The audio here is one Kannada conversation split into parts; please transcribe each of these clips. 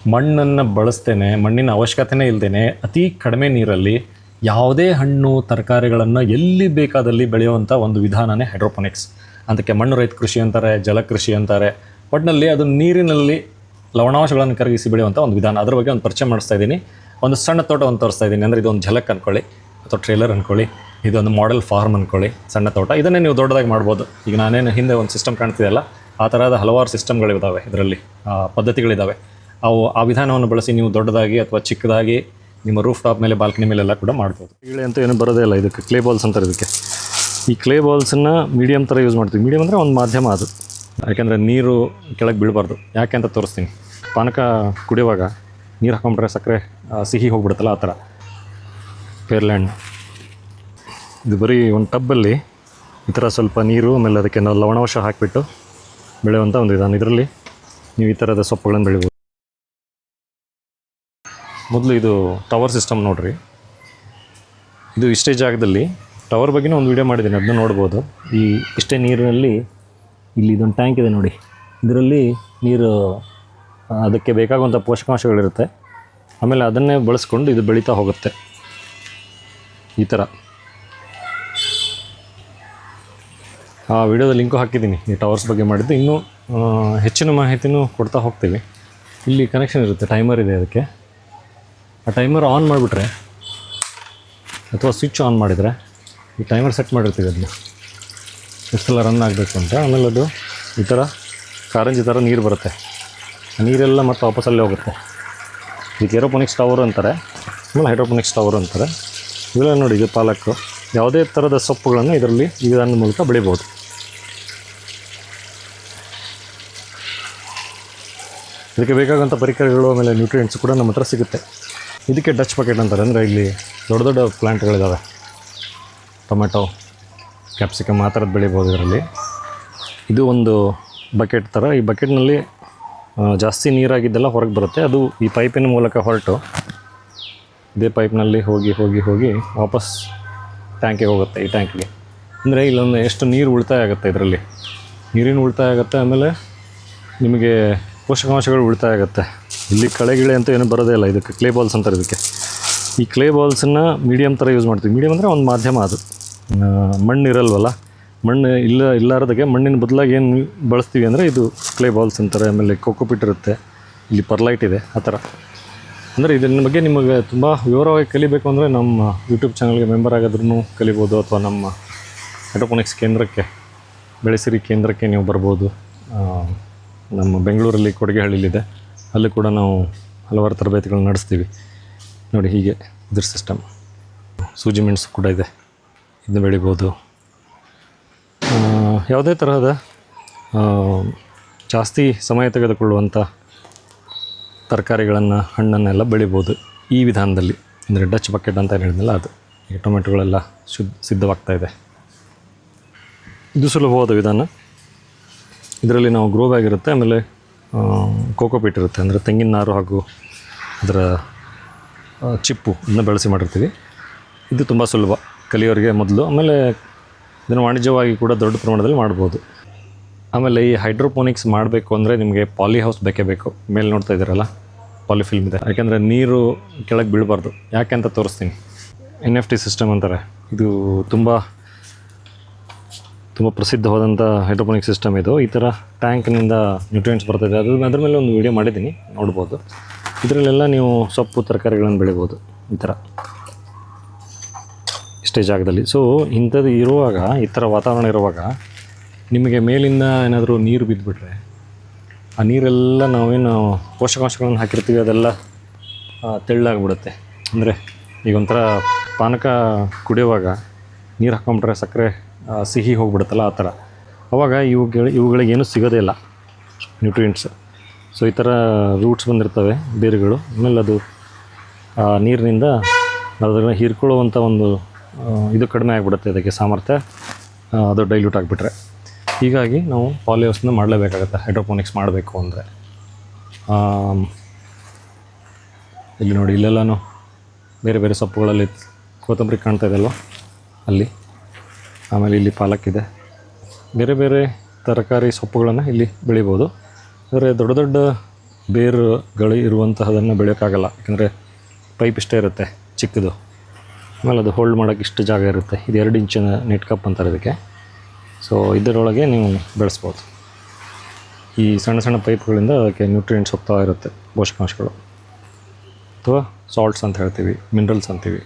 ಮಣ್ಣನ್ನು ಬಳಸ್ತೇನೆ, ಮಣ್ಣಿನ ಅವಶ್ಯಕತೆನೇ ಇಲ್ಲದೇನೆ ಅತಿ ಕಡಿಮೆ ನೀರಲ್ಲಿ ಯಾವುದೇ ಹಣ್ಣು, ತರಕಾರಿಗಳನ್ನು ಎಲ್ಲಿ ಬೇಕಾದಲ್ಲಿ ಬೆಳೆಯುವಂಥ ಒಂದು ವಿಧಾನನೇ ಹೈಡ್ರೋಪೋನಿಕ್ಸ್. ಅದಕ್ಕೆ ಮಣ್ಣು ರಹಿತ ಕೃಷಿ ಅಂತಾರೆ ಜಲಕೃಷಿ ಅಂತಾರೆ. ಒಟ್ಟಿನಲ್ಲಿ ಅದು ನೀರಿನಲ್ಲಿ ಲವಣಾಂಶಗಳನ್ನು ಕರಗಿಸಿ ಬೆಳೆಯುವಂಥ ಒಂದು ವಿಧಾನ. ಅದ್ರ ಬಗ್ಗೆ ಒಂದು ಪರಿಚಯ ಮಾಡಿಸ್ತಾ ಇದ್ದೀನಿ. ಒಂದು ಸಣ್ಣ ತೋಟವನ್ನು ತೋರಿಸ್ತಾ ಇದ್ದೀನಿ. ಅಂದರೆ ಇದೊಂದು ಝಲಕ್ ಅಂದ್ಕೊಳ್ಳಿ ಅಥವಾ ಟ್ರೇಲರ್ ಅಂದ್ಕೊಳ್ಳಿ ಇದೊಂದು ಮಾಡೆಲ್ ಫಾರ್ಮ್ ಅಂದ್ಕೊಳ್ಳಿ ಸಣ್ಣ ತೋಟ. ಇದನ್ನೇ ನೀವು ದೊಡ್ಡದಾಗಿ ಮಾಡ್ಬೋದು. ಈಗ ನಾನೇನು ಹಿಂದೆ ಒಂದು ಸಿಸ್ಟಮ್ ಕಾಣ್ತಿದೆಯಲ್ಲ ಆ ಥರದ ಹಲವಾರು ಸಿಸ್ಟಮ್ಗಳಿದ್ದಾವೆ ಇದರಲ್ಲಿ ಪದ್ಧತಿಗಳಿದ್ದಾವೆ ಅವು ಆ ವಿಧಾನವನ್ನು ಬಳಸಿ ನೀವು ದೊಡ್ಡದಾಗಿ ಅಥವಾ ಚಿಕ್ಕದಾಗಿ ನಿಮ್ಮ ರೂಫ್ ಟಾಪ್ ಮೇಲೆ, ಬಾಲ್ಕನಿ ಮೇಲೆಲ್ಲ ಕೂಡ ಮಾಡ್ಬೋದು. ಇಳೆ ಅಂತ ಏನು ಬರೋದೇ ಇಲ್ಲ, ಇದಕ್ಕೆ ಕ್ಲೇ ಬಾಲ್ಸ್ ಅಂತಾರೆ ಇದಕ್ಕೆ. ಈ ಕ್ಲೇ ಬಾಲ್ಸನ್ನು ಮೀಡಿಯಮ್ ಥರ ಯೂಸ್ ಮಾಡ್ತೀವಿ. ಮೀಡಿಯಮ್ ಅಂದರೆ ಒಂದು ಮಾಧ್ಯಮ ಅದು. ಯಾಕೆಂದರೆ ನೀರು ಕೆಳಗೆ ಬೀಳಬಾರ್ದು. ಯಾಕೆ ಅಂತ ತೋರಿಸ್ತೀನಿ. ಪಾನಕ ಕುಡಿಯುವಾಗ ನೀರು ಹಾಕೊಂಡ್ರೆ ಸಕ್ಕರೆ ಸಿಹಿ ಹೋಗ್ಬಿಡುತ್ತಲ್ಲ ಆ ಥರ. ಪೇರ್ಲ್ಯಾಂಡ್ ಇದು ಬರೀ ಒಂದು ಟಬ್ಬಲ್ಲಿ ಈ ಥರ ಸ್ವಲ್ಪ ನೀರು, ಆಮೇಲೆ ಅದಕ್ಕೆ ನಾವು ಲವಣಾಂಶ ಹಾಕಿಬಿಟ್ಟು ಬೆಳೆಯುವಂಥ ಒಂದು ವಿಧಾನ. ಇದರಲ್ಲಿ ನೀವು ಈ ಥರದ ಸೊಪ್ಪುಗಳನ್ನು ಬೆಳಿಬೋದು. ಮೊದಲು ಇದು ಟವರ್ ಸಿಸ್ಟಮ್ ನೋಡ್ರಿ. ಇದು ಇಷ್ಟೇ ಜಾಗದಲ್ಲಿ ಟವರ್ ಬಗ್ಗೆನೂ ಒಂದು ವಿಡಿಯೋ ಮಾಡಿದ್ದೀನಿ ಅದನ್ನ ನೋಡ್ಬೋದು. ಈ ಇಷ್ಟೇ ನೀರಿನಲ್ಲಿ ಇಲ್ಲಿ ಇದೊಂದು ಟ್ಯಾಂಕ್ ಇದೆ ನೋಡಿ. ಇದರಲ್ಲಿ ನೀರು ಅದಕ್ಕೆ ಬೇಕಾಗುವಂಥ ಪೋಷಕಾಂಶಗಳಿರುತ್ತೆ. ಆಮೇಲೆ ಅದನ್ನೇ ಬಳಸ್ಕೊಂಡು ಇದು ಬೆಳೀತಾ ಹೋಗುತ್ತೆ. ಈ ಥರ. ಆ ವಿಡಿಯೋದ ಲಿಂಕು ಹಾಕಿದ್ದೀನಿ, ಈ ಟವರ್ಸ್ ಬಗ್ಗೆ ಮಾಡಿದ್ದು. ಇನ್ನೂ ಹೆಚ್ಚಿನ ಮಾಹಿತಿನೂ ಕೊಡ್ತಾ ಹೋಗ್ತೀವಿ. ಇಲ್ಲಿ ಕನೆಕ್ಷನ್ ಇರುತ್ತೆ ಟೈಮರ್ ಇದೆ ಅದಕ್ಕೆ. ಆ ಟೈಮರ್ ಆನ್ ಮಾಡಿಬಿಟ್ರೆ ಅಥವಾ ಸ್ವಿಚ್ ಆನ್ ಮಾಡಿದರೆ ಈ ಟೈಮರ್ ಸೆಟ್ ಮಾಡಿರ್ತೀವಿ ಅದನ್ನ. ಎಷ್ಟೆಲ್ಲ ರನ್ ಆಗಬೇಕು ಅಂತ, ಆಮೇಲೆ ಅದು ಈ ಥರ ಕಾರಂಜಿ ಥರ ನೀರು ಬರುತ್ತೆ. ನೀರೆಲ್ಲ ಮತ್ತೆ ವಾಪಸ್ಸಲ್ಲೇ ಹೋಗುತ್ತೆ. ಇದಕ್ಕೆ ಏರೋಪೋನಿಕ್ಸ್ ಟವರು ಅಂತಾರೆ. ಆಮೇಲೆ ಹೈಡ್ರೋಪೋನಿಕ್ಸ್ ಟವರು ಅಂತಾರೆ. ಇವೆಲ್ಲ ನೋಡಿ ಇದು ಪಾಲಕ್ಕು. ಯಾವುದೇ ಥರದ ಸೊಪ್ಪುಗಳನ್ನು ಇದರಲ್ಲಿ ಈ ವಿಧಾನದ ಮೂಲಕ ಬೆಳಿಬೋದು. ಇದಕ್ಕೆ ಬೇಕಾದಂಥ ಪರಿಕರಗಳು, ಆಮೇಲೆ ನ್ಯೂಟ್ರಿಯೆಂಟ್ಸ್ ಕೂಡ ನಮ್ಮ ಹತ್ರ ಸಿಗುತ್ತೆ. ಇದಕ್ಕೆ ಡಚ್ ಬಕೆಟ್ ಅಂತಾರೆ. ಅಂದರೆ ಇಲ್ಲಿ ದೊಡ್ಡ ದೊಡ್ಡ ಪ್ಲ್ಯಾಂಟ್ಗಳಿದ್ದಾವೆ ಟೊಮೆಟೊ ಕ್ಯಾಪ್ಸಿಕಮ್ ಆ ಥರದ್ದು ಬೆಳಿಬೋದು ಇದರಲ್ಲಿ. ಇದು ಒಂದು ಬಕೆಟ್ ಥರ ಈ ಬಕೆಟ್ನಲ್ಲಿ ಜಾಸ್ತಿ ನೀರಾಗಿದ್ದೆಲ್ಲ ಹೊರಗೆ ಬರುತ್ತೆ. ಅದು ಈ ಪೈಪಿನ ಮೂಲಕ ಹೊರಟು. ಇದೇ ಪೈಪ್ನಲ್ಲಿ ಹೋಗಿ ಹೋಗಿ ಹೋಗಿ ವಾಪಸ್ ಟ್ಯಾಂಕಿಗೆ ಹೋಗುತ್ತೆ ಈ ಟ್ಯಾಂಕಿಗೆ ಅಂದರೆ ಇಲ್ಲೊಂದು ಎಷ್ಟು ನೀರು ಉಳಿತಾಯ ಆಗುತ್ತೆ ಇದರಲ್ಲಿ. ನೀರಿನ ಉಳಿತಾಯ ಆಗುತ್ತೆ ಆಮೇಲೆ ನಿಮಗೆ ಪೋಷಕಾಂಶಗಳು ಉಳಿತಾಯ ಆಗುತ್ತೆ. ಇಲ್ಲಿ ಕಳೆಗಿಳೆ ಅಂತ ಏನು ಬರೋದೇ ಇಲ್ಲ. ಇದಕ್ಕೆ ಕ್ಲೇ ಬಾಲ್ಸ್ ಅಂತಾರೆ ಇದಕ್ಕೆ. ಈ ಕ್ಲೇ ಬಾಲ್ಸನ್ನು ಮೀಡಿಯಮ್ ಥರ ಯೂಸ್ ಮಾಡ್ತೀವಿ. ಮೀಡಿಯಮ್ ಅಂದರೆ ಒಂದು ಮಾಧ್ಯಮ ಅದು. ಮಣ್ಣು ಇರಲ್ವಲ್ಲ? ಮಣ್ಣು ಇಲ್ಲ, ಇಲ್ಲಾರದಕ್ಕೆ ಮಣ್ಣಿನ ಬದಲಾಗಿ ಏನು ಬಳಸ್ತೀವಿ ಅಂದರೆ ಇದು ಕ್ಲೇ ಬಾಲ್ಸ್ ಅಂತಾರೆ. ಆಮೇಲೆ ಕೋಕೋಪಿಟ್ ಇರುತ್ತೆ. ಇಲ್ಲಿ ಪರ್ಲೈಟ್ ಇದೆ, ಆ ಥರ. ಅಂದರೆ ಇದನ್ನ ಬಗ್ಗೆ ನಿಮಗೆ ತುಂಬ ವಿವರವಾಗಿ ಕಲಿಬೇಕು ಅಂದರೆ ನಮ್ಮ ಯೂಟ್ಯೂಬ್ ಚಾನಲ್ಗೆ ಮೆಂಬರ್ ಆಗೋದ್ರೂ ಕಲಿಬೋದು ಅಥವಾ ನಮ್ಮ ಹೈಡ್ರೋಪೋನಿಕ್ಸ್ ಕೇಂದ್ರಕ್ಕೆ, ಬೆಳೆಸಿರಿ ಕೇಂದ್ರಕ್ಕೆ ನೀವು ಬರ್ಬೋದು. ನಮ್ಮ ಬೆಂಗಳೂರಲ್ಲಿ ಕೊಡುಗೆಹಳ್ಳಿಲಿದೆ. ಅಲ್ಲಿ ಕೂಡ ನಾವು ಹಲವಾರು ತರಬೇತಿಗಳನ್ನ ನಡೆಸ್ತೀವಿ. ನೋಡಿ ಹೀಗೆ ಇದ್ರ ಸಿಸ್ಟಮ್ ಸೂಜಿ ಮೆಣಸು ಕೂಡ ಇದೆ. ಇದನ್ನ ಬೆಳಿಬೋದು. ಯಾವುದೇ ತರಹದ ಜಾಸ್ತಿ ಸಮಯ ತೆಗೆದುಕೊಳ್ಳುವಂಥ ತರಕಾರಿಗಳನ್ನು, ಹಣ್ಣನ್ನೆಲ್ಲ ಬೆಳಿಬೋದು ಈ ವಿಧಾನದಲ್ಲಿ. ಅಂದರೆ ಡಚ್ ಬಕೆಟ್ ಅಂತ ಹೇಳಿದ್ನಲ್ಲ ಅದು. ಈಗ ಟೊಮೆಟೊಗಳೆಲ್ಲ ಶುದ್ಧ, ಸಿದ್ಧವಾಗ್ತಾ ಇದೆ. ಇದು ಸುಲಭವಾದ ವಿಧಾನ. ಇದರಲ್ಲಿ ನಾವು ಗ್ರೋ ಬ್ಯಾಗ್ ಆಮೇಲೆ ಕೋಕೋಪೀಟ್ ಇರುತ್ತೆ. ಅಂದರೆ ತೆಂಗಿನ ನಾರು ಹಾಗೂ ಅದರ ಚಿಪ್ಪು ಅದನ್ನು ಬೆಳೆಸಿ ಮಾಡಿರ್ತೀವಿ. ಇದು ತುಂಬ ಸುಲಭ. ಕಲಿಯೋರಿಗೆ ಮೊದಲು. ಆಮೇಲೆ ಇದನ್ನು ವಾಣಿಜ್ಯವಾಗಿ ಕೂಡ ದೊಡ್ಡ ಪ್ರಮಾಣದಲ್ಲಿ ಮಾಡ್ಬೋದು. ಆಮೇಲೆ ಈ ಹೈಡ್ರೋಪೋನಿಕ್ಸ್ ಮಾಡಬೇಕು ಅಂದರೆ ನಿಮಗೆ ಪಾಲಿ ಹೌಸ್ ಬೇಕೇ ಬೇಕು. ಮೇಲೆ ನೋಡ್ತಾ ಇದ್ದೀರಲ್ಲ? ಪಾಲಿಫಿಲ್ಮ್ ಇದೆ. ಯಾಕೆಂದರೆ ನೀರು ಕೆಳಗೆ ಬೀಳಬಾರ್ದು. ಯಾಕೆ ಅಂತ ತೋರಿಸ್ತೀನಿ. ಎನ್ ಎಫ್ ಟಿ ಸಿಸ್ಟಮ್ ಅಂತಾರೆ. ಇದು ತುಂಬ ತುಂಬ ಪ್ರಸಿದ್ಧವಾದಂಥ ಹೈಡ್ರೋಪೋನಿಕ್ ಸಿಸ್ಟಮ್ ಇದು. ಈ ಥರ ಟ್ಯಾಂಕ್ನಿಂದ ನ್ಯೂಟ್ರಿಯೆಂಟ್ಸ್ ಬರ್ತದೆ. ಅದು ಅದ್ರ ಮೇಲೆ ಒಂದು ವಿಡಿಯೋ ಮಾಡಿದ್ದೀನಿ. ನೋಡ್ಬೋದು. ಇದರಲ್ಲೆಲ್ಲ ನೀವು ಸೊಪ್ಪು, ತರಕಾರಿಗಳನ್ನು ಬೆಳಿಬೋದು. ಈ ಥರ. ಇಷ್ಟೇ ಜಾಗದಲ್ಲಿ. ಸೊ ಇಂಥದ್ದು ಇರುವಾಗ, ಈ ಥರ ವಾತಾವರಣ ಇರುವಾಗ, ನಿಮಗೆ ಮೇಲಿಂದ ಏನಾದರೂ ನೀರು ಬಿದ್ದುಬಿಟ್ರೆ ಆ ನೀರೆಲ್ಲ ನಾವೇನು ಪೋಷಕಾಂಶಗಳನ್ನು ಹಾಕಿರ್ತೀವಿ, ಅದೆಲ್ಲ ತೆಳ್ಳಾಗ್ಬಿಡುತ್ತೆ. ಅಂದರೆ, ಈಗ ಒಂಥರ ಪಾನಕ ಕುಡಿಯುವಾಗ ನೀರು ಹಾಕೊಂಬಿಟ್ರೆ ಸಕ್ಕರೆ ಸಿಹಿ ಹೋಗ್ಬಿಡುತ್ತಲ್ಲ ಆ ಥರ. ಅವಾಗ ಇವುಗಳು ಇವುಗಳಿಗೆ ಏನೂ ಸಿಗೋದೇ ಇಲ್ಲ. ನ್ಯೂಟ್ರಿಯೆಂಟ್ಸ್ ಸೊ ಈ ಥರ ರೂಟ್ಸ್ ಬಂದಿರ್ತವೆ ಬೇರುಗಳು. ಆಮೇಲೆ ಅದು ನೀರಿನಿಂದ ಅದನ್ನು ಹೀರ್ಕೊಳ್ಳುವಂಥ ಒಂದು ಇದು ಕಡಿಮೆ ಆಗಿಬಿಡುತ್ತೆ ಅದಕ್ಕೆ ಸಾಮರ್ಥ್ಯ. ಅದು ಡೈಲ್ಯೂಟ್ ಆಗಿಬಿಟ್ರೆ. ಹೀಗಾಗಿ ನಾವು ಪಾಲಿಯೋಸ್ನ ಮಾಡಲೇಬೇಕಾಗತ್ತೆ. ಹೈಡ್ರೋಪೋನಿಕ್ಸ್ ಮಾಡಬೇಕು ಅಂದರೆ. ಇಲ್ಲಿ ನೋಡಿ, ಇಲ್ಲೆಲ್ಲನೂ ಬೇರೆ ಬೇರೆ ಸೊಪ್ಪುಗಳಲ್ಲಿ ಕೊತ್ತಂಬರಿ ಕಾಣ್ತಾ ಇದೆ ಅಲ್ವಾ? ಅಲ್ಲಿ. ಆಮೇಲೆ ಇಲ್ಲಿ ಪಾಲಕ್ ಇದೆ ಬೇರೆ ಬೇರೆ ತರಕಾರಿ ಸೊಪ್ಪುಗಳನ್ನು ಇಲ್ಲಿ ಬೆಳಿಬೋದು. ಆದರೆ ದೊಡ್ಡ ದೊಡ್ಡ ಬೇರುಗಳು ಇರುವಂತಹದನ್ನು ಬೆಳೆಯೋಕ್ಕಾಗಲ್ಲ. ಯಾಕಂದರೆ ಪೈಪ್ ಇಷ್ಟೇ ಇರುತ್ತೆ ಚಿಕ್ಕದು. ಆಮೇಲೆ ಅದು ಹೋಲ್ಡ್ ಮಾಡೋಕ್ಕೆ ಇಷ್ಟು ಜಾಗ ಇರುತ್ತೆ. ಇದು ಎರಡು ಇಂಚಿನ ನೆಟ್ ಕಪ್ ಅಂತಾರೆ ಇದಕ್ಕೆ. ಸೊ ಇದರೊಳಗೆ ನೀವು ಬೆಳೆಸ್ಬೋದು. ಈ ಸಣ್ಣ ಸಣ್ಣ ಪೈಪ್ಗಳಿಂದ ಅದಕ್ಕೆ ನ್ಯೂಟ್ರಿಯೆಂಟ್ಸ್ ಹೋಗ್ತಾ ಇರುತ್ತೆ ಪೋಷಕಾಂಶಗಳು. ಅಥವಾ ಸಾಲ್ಟ್ಸ್ ಅಂತ ಹೇಳ್ತೀವಿ ಮಿನರಲ್ಸ್ ಅಂತೀವಿ.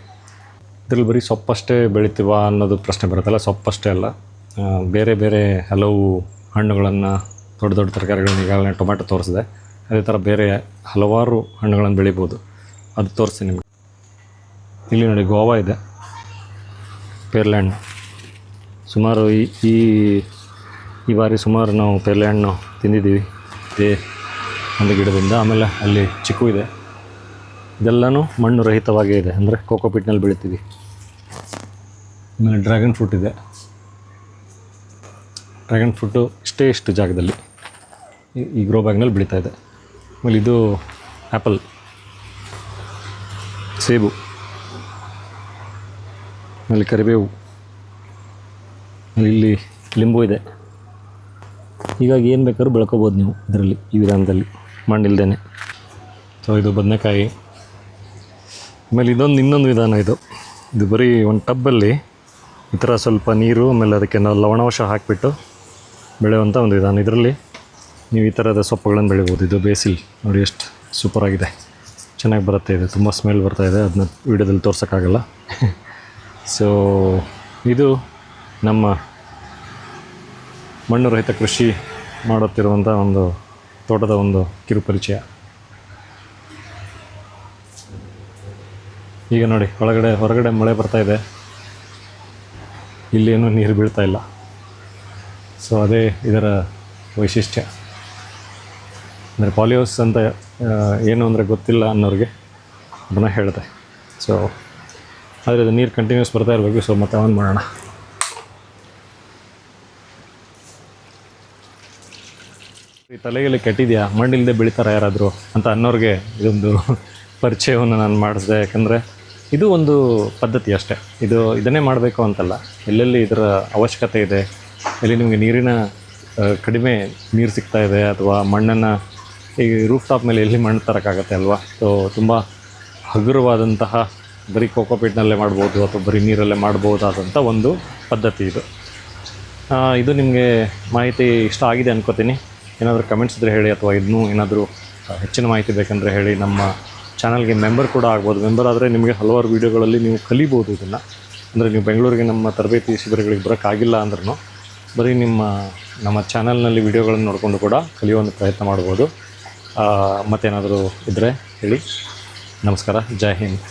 ಇದರಲ್ಲಿ ಬರೀ ಸೊಪ್ಪಷ್ಟೇ ಬೆಳಿತೀವ ಅನ್ನೋದು ಪ್ರಶ್ನೆ ಬರುತ್ತಲ್ಲ, ಸೊಪ್ಪಷ್ಟೇ ಅಲ್ಲ. ಬೇರೆ ಬೇರೆ ಹಲವು ಹಣ್ಣುಗಳನ್ನು, ದೊಡ್ಡ ದೊಡ್ಡ ತರಕಾರಿಗಳನ್ನ ಈಗಾಗಲೇ ಟೊಮ್ಯಾಟೊ ತೋರಿಸಿದೆ. ಅದೇ ಥರ ಬೇರೆ ಹಲವಾರು ಹಣ್ಣುಗಳನ್ನು ಬೆಳಿಬೋದು. ಅದು ತೋರಿಸ್ತೀನಿ ನಿಮಗೆ. ಇಲ್ಲಿ ನೋಡಿ ಗೋವಾ ಇದೆ. ಪೇರ್ಲೆ ಸುಮಾರು ಈ ಈ ಬಾರಿ ಸುಮಾರು ನಾವು ಪೇರ್ಲೆ ತಿಂದಿದ್ದೀವಿ. ಇದೇ ಒಂದು ಗಿಡದಿಂದ. ಆಮೇಲೆ ಅಲ್ಲಿ ಚಿಕ್ಕು ಇದೆ. ಇದೆಲ್ಲನೂ ಮಣ್ಣು ರಹಿತವಾಗೇ ಇದೆ. ಅಂದರೆ ಕೋಕೋಪಿಟ್ನಲ್ಲಿ ಬೆಳಿತೀವಿ. ಆಮೇಲೆ ಡ್ರ್ಯಾಗನ್ ಫ್ರೂಟ್ ಇದೆ. ಡ್ರ್ಯಾಗನ್ ಫ್ರೂಟು ಇಷ್ಟೇ ಇಷ್ಟು ಜಾಗದಲ್ಲಿ ಈ- ಈ ಗ್ರೋ ಬ್ಯಾಗ್ನಲ್ಲಿ ಬೆಳೀತಾ ಇದೆ. ಆಮೇಲೆ ಇದು ಆ್ಯಪಲ್ ಸೇಬು. ಆಮೇಲೆ ಕರಿಬೇವು. ಇಲ್ಲಿ ಲಿಂಬು ಇದೆ. ಹೀಗಾಗಿ ಏನು ಬೇಕಾದ್ರೂ ಬೆಳ್ಕೋಬೋದು ನೀವು ಇದರಲ್ಲಿ, ಈ ವಿಧಾನದಲ್ಲಿ. ಮಣ್ಣಿಲ್ದೇ ಸೊ, ಇದು ಬದನೆಕಾಯಿ. ಆಮೇಲೆ ಇದೊಂದು ಇನ್ನೊಂದು ವಿಧಾನ ಇದು. ಇದು ಬರೀ ಒಂದು ಟಬ್ಬಲ್ಲಿ ಈ ಥರ ಸ್ವಲ್ಪ ನೀರು, ಆಮೇಲೆ ಅದಕ್ಕೆ ನಾವು ಲವಣಾಂಶ ಹಾಕಿಬಿಟ್ಟು ಬೆಳೆಯುವಂಥ ಒಂದು ವಿಧಾನ. ಇದರಲ್ಲಿ ನೀವು ಈ ಥರದ ಸೊಪ್ಪುಗಳನ್ನು ಬೆಳಿಬೋದು. ಇದು ಬೇಸಿಲ್. ನೋಡಿ ಎಷ್ಟು ಸೂಪರಾಗಿದೆ. ಚೆನ್ನಾಗಿ ಬರುತ್ತೆ ಇದು. ತುಂಬ ಸ್ಮೆಲ್ ಬರ್ತಾ ಇದೆ. ಅದನ್ನ ವಿಡಿಯೋದಲ್ಲಿ ತೋರ್ಸೋಕ್ಕಾಗಲ್ಲ. ಸೊ ಇದು ನಮ್ಮ ಮಣ್ಣು ರಹಿತ ಕೃಷಿ ಮಾಡುತ್ತಿರುವಂಥ ಒಂದು ತೋಟದ ಒಂದು ಕಿರು ಈಗ ನೋಡಿ, ಒಳಗಡೆ, ಹೊರಗಡೆ ಮಳೆ ಬರ್ತಾ ಇದೆ. ಇಲ್ಲೇನು ನೀರು ಬೀಳ್ತಾ ಇಲ್ಲ. ಸೊ ಅದೇ ಇದರ ವೈಶಿಷ್ಟ್ಯ. ಅಂದರೆ ಪಾಲಿಯೋಸ್ ಅಂತ ಏನು ಅಂದರೆ ಗೊತ್ತಿಲ್ಲ ಅನ್ನೋರಿಗೆ ಅದನ್ನು ಹೇಳಿದೆ. ಸೊ ಆದರೆ ಅದು ನೀರು ಕಂಟಿನ್ಯೂಸ್ ಬರ್ತಾ ಇರಬೇಕು. ಸೊ ಮತ್ತೆ ಆನ್ ಮಾಡೋಣ. ಈ ತಲೆಗೆಲ್ಲ ಕೆಟ್ಟಿದೆಯಾ? ಮಣ್ಣಿಲ್ಲದೆ ಬೆಳೀತಾರೆ ಯಾರಾದರೂ ಅಂತ ಅನ್ನೋರಿಗೆ ಇದೊಂದು ಪರಿಚಯವನ್ನು ನಾನು ಮಾಡಿಸಿದೆ, ಯಾಕಂದರೆ ಇದು ಒಂದು ಪದ್ಧತಿ ಅಷ್ಟೇ. ಇದು ಇದನ್ನೇ ಮಾಡಬೇಕು ಅಂತಲ್ಲ. ಎಲ್ಲೆಲ್ಲಿ ಇದರ ಅವಶ್ಯಕತೆ ಇದೆ, ಎಲ್ಲಿ ನಿಮಗೆ ನೀರಿನ ಕಡಿಮೆ ನೀರು ಸಿಗ್ತಾ ಇದೆ, ಅಥವಾ ಮಣ್ಣನ್ನು ಈ ರೂಫ್ ಟಾಪ್ ಮೇಲೆ ಎಲ್ಲಿ ಮಣ್ಣು ತರೋಕ್ಕಾಗತ್ತೆ ಅಲ್ವಾ? ಸೊ ತುಂಬ ಹಗುರವಾದಂತಹ ಬರೀ ಕೋಕೋಪೀಟ್ನಲ್ಲೇ ಮಾಡ್ಬೋದು, ಅಥವಾ ಬರೀ ನೀರಲ್ಲೇ ಮಾಡ್ಬೋದಾದಂಥ ಒಂದು ಪದ್ಧತಿ ಇದು. ಇದು ನಿಮಗೆ ಮಾಹಿತಿ ಇಷ್ಟ ಆಗಿದೆ ಅನ್ಕೋತೀನಿ. ಏನಾದರೂ ಕಮೆಂಟ್ಸ್ ಇದ್ದರೆ ಹೇಳಿ, ಅಥವಾ ಇನ್ನೂ ಏನಾದರೂ ಹೆಚ್ಚಿನ ಮಾಹಿತಿ ಬೇಕಂದರೆ ಹೇಳಿ ನಮ್ಮ ಚಾನಲ್ಗೆ ಮೆಂಬರ್ ಕೂಡ ಆಗ್ಬೋದು. ಮೆಂಬರ್ ಆದರೆ ನಿಮಗೆ ಹಲವಾರು ವೀಡಿಯೋಗಳಲ್ಲಿ ನೀವು ಕಲಿಬೋದು ಇದನ್ನು. ಅಂದರೆ ನೀವು ಬೆಂಗಳೂರಿಗೆ ನಮ್ಮ ತರಬೇತಿ ಶಿಬಿರಗಳಿಗೆ ಬರೋಕ್ಕಾಗಿಲ್ಲ ಅಂದ್ರೂ ಬರೀ ನಿಮ್ಮ, ನಮ್ಮ ಚಾನಲ್ನಲ್ಲಿ ವೀಡಿಯೋಗಳನ್ನು ನೋಡಿಕೊಂಡು ಕೂಡ ಕಲಿಯುವಂಥ ಪ್ರಯತ್ನ ಮಾಡ್ಬೋದು. ಮತ್ತೇನಾದರೂ ಇದ್ದರೆ ಹೇಳಿ. ನಮಸ್ಕಾರ. ಜೈ ಹಿಂದ್.